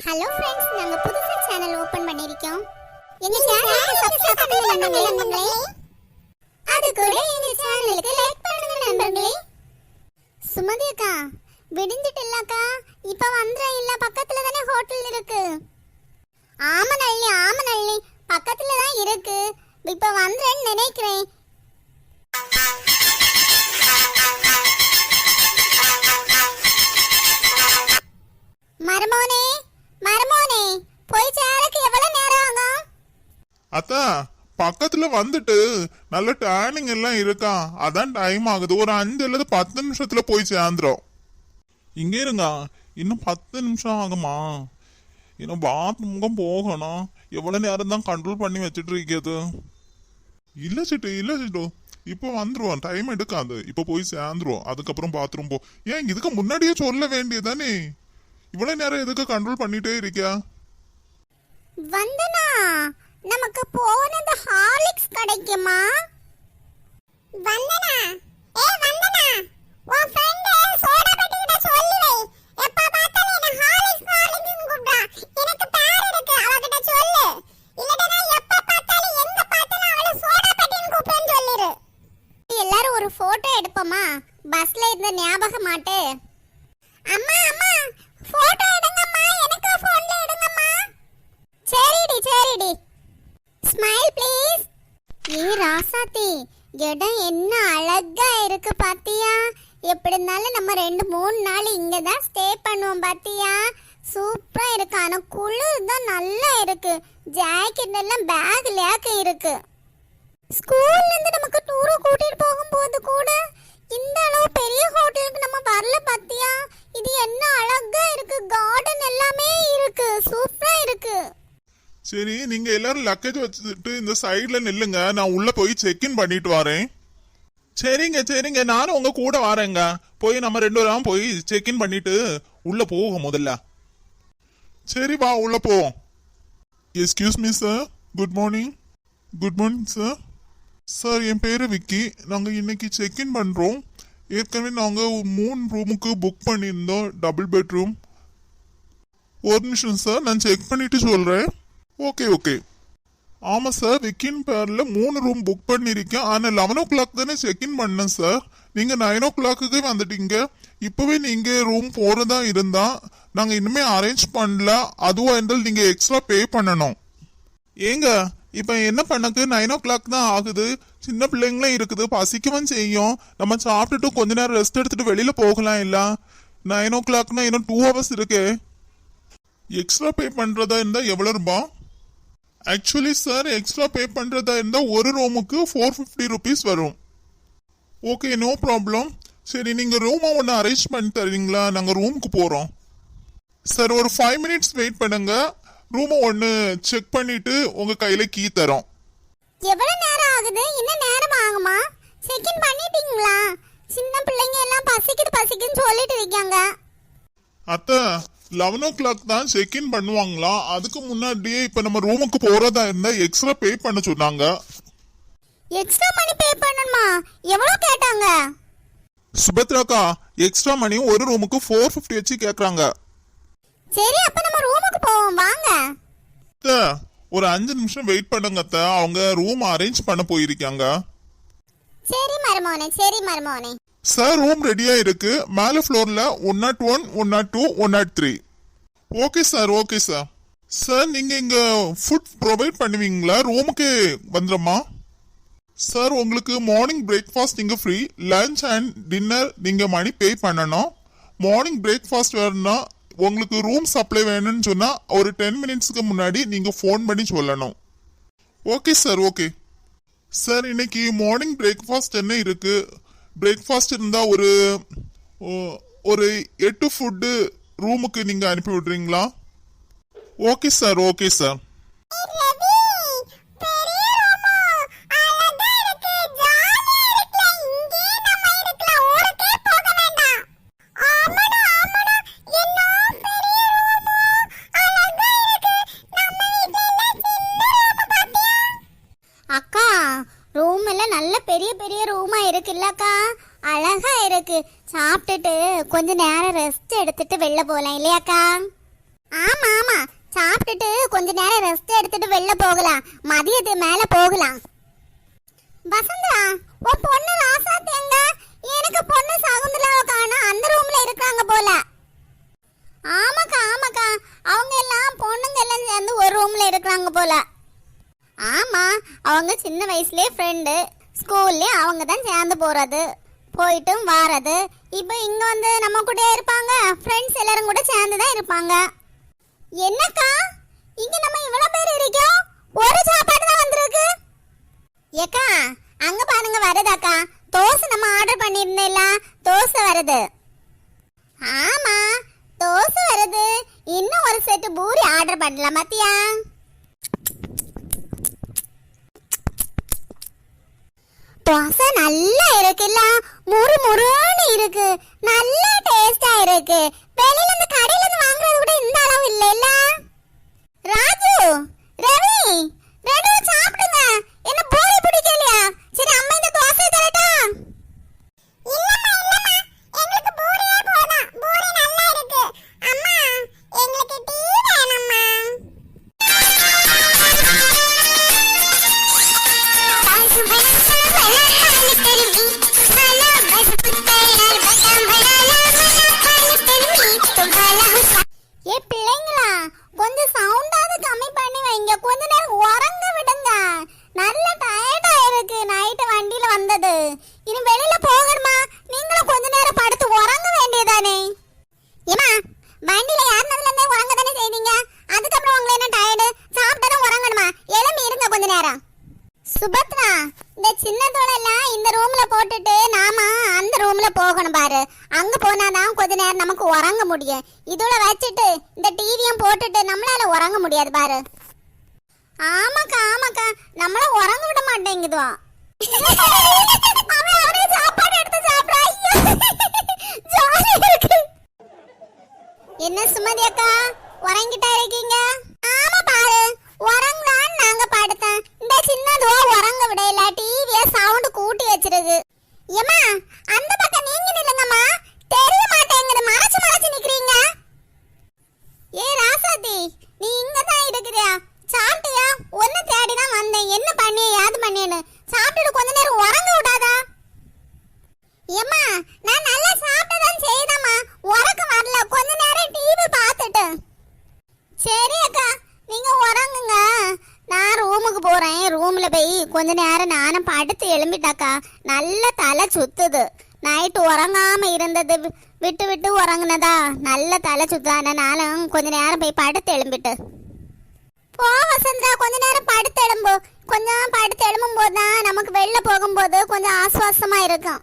Hello friends நாங்க புதுசா channel open பண்ணிருக்கோம் எங்க சேனலுக்கு சப்ஸ்கிரைப் பண்ணுங்க நண்பர்களே? அது கூட எங்க சேனலுக்கு லைக் பண்ணுங்க நண்பர்களே. சுமதி அக்கா விடிஞ்சிட்டு இல்லக்கா இப்ப வந்துற இல்ல பக்கத்துல தானே ஹோட்டல் இருக்கு. ஆமா நல்லி ஆமா நல்லி பக்கத்துல தான் இருக்கு. இப்ப வந்துறேன்னு நினைக்கிறேன். மருமோனே மருமோனே போய் சேரக்கு எவ்வளவு நேரம் ஆகும் அத்தா பக்கத்துல வந்துட்டு நல்ல டேனிங் எல்லாம் இருக்கா? அதான் டைம் ஆகுது. ஒரு அஞ்சு அல்லது பத்து நிமிஷத்துல போய் சேர்ந்துரும். இங்க இருங்க. இன்னும் பத்து நிமிஷம் ஆகுமா? இன்னும் பாத்ரூமுக்கும் போகணும். எவ்வளோ நேரம் தான் கண்ட்ரோல் பண்ணி வச்சுட்டு இருக்கிறது? இல்லை சிட்டு இல்லை சிட்டு. இப்போ வந்துடுவோம் டைம் எடுக்காது. இப்போ போய் சேர்ந்துருவோம். அதுக்கப்புறம் பாத்ரூம் போ. ஏன் இதுக்கு முன்னாடியே சொல்ல வேண்டியதானே இவ்வளோ நேரம் எதுக்கு கண்ட்ரோல் பண்ணிட்டே இருக்கியா? வந்தனா? நமக்கு போனது ஹார்லிக்ஸ் கிடைக்குமா? வந்தனா. ஏ வந்தனா. உன் ஃப்ரெண்ட் பாத்தி. இடம் என்ன அழகா இருக்கு பாத்தியா? எப்படி இருந்தாலும் நம்ம ரெண்டு மூணு நாள் இங்க தான் ஸ்டே பண்ணுவோம் பாத்தியா? சூப்பரா இருக்கு. ஆனா குளிர் தான் நல்லா இருக்கு. ஜாக்கெட் எல்லாம் பேக்லயாக்க இருக்கு. ஸ்கூல்ல இருந்து நமக்கு டூரு கூட்டிட்டு போகும்போது கூட இந்த அளவு பெரிய ஹோட்டலுக்கு நம்ம வரல பாத்தியா? இது என்ன அழகா இருக்கு. கார்டன் எல்லாமே இருக்கு. சூப்பரா இருக்கு. சரி நீங்க எல்லாரும் லக்கேஜ் வச்சுட்டு இந்த சைடுல நில்லுங்க. நான் உள்ள போய் செக் இன் பண்ணிட்டு வரேன். சரிங்க சரிங்க. நானும் உங்க கூட வரேங்க. போய் நம்ம ரெண்டு பேரும் போய் செக் இன் பண்ணிட்டு உள்ள போவோம் முதல்ல. சரி வா உள்ள போவோம். Excuse me sir good morning good morning sir sir என் பேரு விக்கி. நாங்கள் இன்னைக்கு செக் இன் பண்ணுறோம் ஏற்கனவே நாங்கள் மூணு ரூமுக்கு புக் பண்ணியிருந்தோம் டபுள் பெட்ரூம் ஒரு நிமிஷம் சார் நான் செக் பண்ணிட்டு சொல்கிறேன் ஓகே ஓகே ஆமாம் சார் விக்கின் பேரில் மூணு ரூம் புக் பண்ணியிருக்கேன் ஆனால் லெவன் ஓ கிளாக் தானே செக்இன் பண்ணேன் சார் நீங்கள் நைன் ஓ கிளாக்குக்கு வந்துட்டீங்க. இப்போவே நீங்கள் ரூம் போகிறதா இருந்தால் நாங்கள் இனிமேல் அரேஞ்ச் பண்ணல. அதுவாக இருந்தால் நீங்கள் எக்ஸ்ட்ரா பே பண்ணணும். ஏங்க இப்போ என்ன பண்ணக்கு? நைன் ஓ கிளாக் தான் ஆகுது. சின்ன பிள்ளைங்களும் இருக்குது. பசிக்கவும் செய்யும். நம்ம சாப்பிட்டுட்டு கொஞ்ச நேரம் ரெஸ்ட் எடுத்துகிட்டு வெளியில் போகலாம் இல்லை. நைன் ஓ கிளாக்னா இன்னும் டூ ஹவர்ஸ் இருக்கு. எக்ஸ்ட்ரா பே பண்ணுறதா இருந்தால் எவ்வளோ ரூபாய் ஆக்சுவலி சார் எக்ஸ்ட்ரா பே பண்றதா இருந்தா ஒரு ரூமுக்கு ஃபோர் ஃபிஃப்டி ருபீஸ் வரும். ஓகே நோ ப்ராப்ளம் சரி நீங்க ரூமை ஒன்று அரேஞ்ச் பண்ணி தரீங்களா? நாங்கள் ரூமுக்கு போறோம். சார் ஒரு ஃபைவ் மினிட்ஸ் வெயிட் பண்ணுங்க. ரூமை ஒன்று செக் பண்ணிட்டு உங்க கையில கீ தரோம். எவ்வளவு நேரம் ஆகுது? இன்னும் நேரம் ஆகுமா? செகண்ட் பண்ணிட்டீங்களா? சின்ன பிள்ளைங்க எல்லாம் பசிக்குது பசிக்குன்னு சொல்லிட்டு இருக்காங்க. அத்தை லெவன் ஓ கிளாக் தான் செக் இன் பண்ணுவாங்களா? அதுக்கு முன்னாடியே இப்போ நம்ம ரூமுக்கு போறதா இருந்தா எக்ஸ்ட்ரா பே பண்ண சொன்னாங்க. எக்ஸ்ட்ரா மணி பே பண்ணணுமா? எவ்வளவு கேட்டாங்க? சுபத்ராக்கா எக்ஸ்ட்ரா மணி ஒரு ரூமுக்கு ஃபோர் ஃபிஃப்டி வச்சு கேட்குறாங்க சரி அப்ப நம்ம ரூமுக்கு போவோம். வாங்க. அத்தை ஒரு அஞ்சு நிமிஷம் வெயிட் பண்ணுங்க அத்தை. அவங்க ரூம் அரேஞ்ச் பண்ண போயிருக்காங்க. சரி மருமோனே சரி மருமோனே. சார் ரூம் ரெடியா இருக்கு மேல ஃப்ளோர்ல one nought one one nought two one nought three okay sir okay sir sir நீங்க இங்க ஃபுட் ப்ரொவைட் பண்ணுவீங்களா? ரூமுக்கு வந்துடுமா? சார் உங்களுக்கு மார்னிங் பிரேக்ஃபாஸ்ட் நீங்கள் ஃப்ரீ லஞ்ச் அண்ட் டின்னர் நீங்க மணி பே பண்ணணும். மார்னிங் பிரேக்ஃபாஸ்ட் வேணும்னா உங்களுக்கு ரூம் சப்ளை வேணும்னு சொன்னா ஒரு டென் மினிட்ஸ்க்கு முன்னாடி நீங்க ஃபோன் பண்ணி சொல்லணும். ஓகே சார் ஓகே சார் இன்னைக்கு மார்னிங் பிரேக்ஃபாஸ்ட் என்ன இருக்குது பிரேக்ஃபாஸ்ட் இருந்தால் ஒரு ஓ- ஒரு எட்டு ஃபுட்டு ரூமுக்கு நீங்கள் அனுப்பி விடுறீங்களா? ஓகே சார் ஓகே சார் அழகா இருக்கு. சாப்பிட்டுட்டு கொஞ்ச நேரம் ரெஸ்ட் எடுத்துட்டு வெளில போகலாம் இல்லையாக்கா? ஆமா ஆமா. சாப்பிட்டுட்டு கொஞ்ச நேரம் ரெஸ்ட் எடுத்துட்டு வெளில போகலாம். மதியத்து மேல போகலாம். வசந்தா உன் பொண்ணு ராசாத்தி எங்க எனக்கு பொண்ணு சகுந்தலாவை காணோம் அந்த ரூம்ல இருக்காங்க போல. ஆமாக்கா ஆமாக்கா. அவங்க எல்லாம் பொண்ணுங்க எல்லாம் சேர்ந்து ஒரு ரூம்ல இருக்கிறாங்க போல. ஆமா அவங்க சின்ன வயசுலயே ஃப்ரெண்டு ஸ்கூல்லே அவங்க தான் சேர்ந்து போறது. போயிட்டும் வாரது. இப்போ இங்க வந்து நம்ம கூட இருப்பாங்க. ஃப்ரெண்ட்ஸ் எல்லாரும் கூட சேர்ந்து தான் இருப்பாங்க. என்னக்கா? இங்க நம்ம இவ்வளவு பேர் இருக்கோம். ஒரு சாப்பாடு தான் வந்திருக்கு. ஏக்கா அங்க பாருங்க வருதாக்கா. தோசை நம்ம ஆர்டர் பண்ணிருந்தேல தோசை வருது. ஆமா தோசை வருது. இன்னும் ஒரு செட்டு பூரி ஆர்டர் பண்ணலாம் மத்தியா தோசை நல்லா இருக்குல்ல? முறு முறுன்னு இருக்கு. நல்லா டேஸ்டா இருக்கு. சுபத்ரா இந்த சின்ன தோலெல்லாம் இந்த ரூம்ல போட்டுட்டு நாம அந்த ரூம்ல போகணும் பாரு. அங்க போனாதான் கொஞ்ச நேரம் நமக்கு உறங்க முடியும். இதுல வச்சுட்டு இந்த டிவியும் போட்டுட்டு நம்மளால உறங்க முடியாது பாரு. ஆமாக்கா ஆமாக்கா. நம்மள உறங்க விட மாட்டேங்குதுவா. சாப்பாடு எடுத்து என்ன சுமதி அக்கா? உறங்கிட்டா இருக்கீங்க? ஆமா பாரு. உறங்கலான்னு உறங்க விடையில டிவிய சவுண்ட் கூட்டி வச்சிருக்கு. ஏமா அந்த பக்கம் நீங்க நில்லுங்கம்மா தெரிய மாட்டேங்குது மறைச்சு மறைச்சு நிக்கிறீங்க ஏ ராசாத்தி நீ இங்க தான் இருக்கிறியா சாப்பிட்டியா ஒன்னு தேடி தான் வந்தேன் என்ன பண்ணிய யாது பண்ணியன்னு சாப்பிட்டுட்டு கொஞ்ச நேரம் உறங்க விடாதா ஏம்மா நான் நல்லா சாப்பிட்டதான் செய்தம்மா உறக்கம் வரல கொஞ்ச நேரம் டிவி பார்த்துட்டு சரி அக்கா நீங்க உறங்குங்க நான் ரூமுக்கு போறேன். ரூம்ல போய் கொஞ்ச நேரம் நானும் படுத்து எழும்பிட்டாக்கா நல்ல தலை சுத்துது. நைட்டு உறங்காம இருந்தது. விட்டு விட்டு உறங்குனதா? நல்ல தலை சுத்தான நானும் கொஞ்ச நேரம் போய் படுத்து எழும்பிட்டு. போ வசந்தா கொஞ்ச நேரம் படுத்து எழும்பு. கொஞ்சம் படுத்து எழும்பும் போது தான் நமக்கு வெளில போகும்போது கொஞ்சம் ஆசுவாசமா இருக்கும்.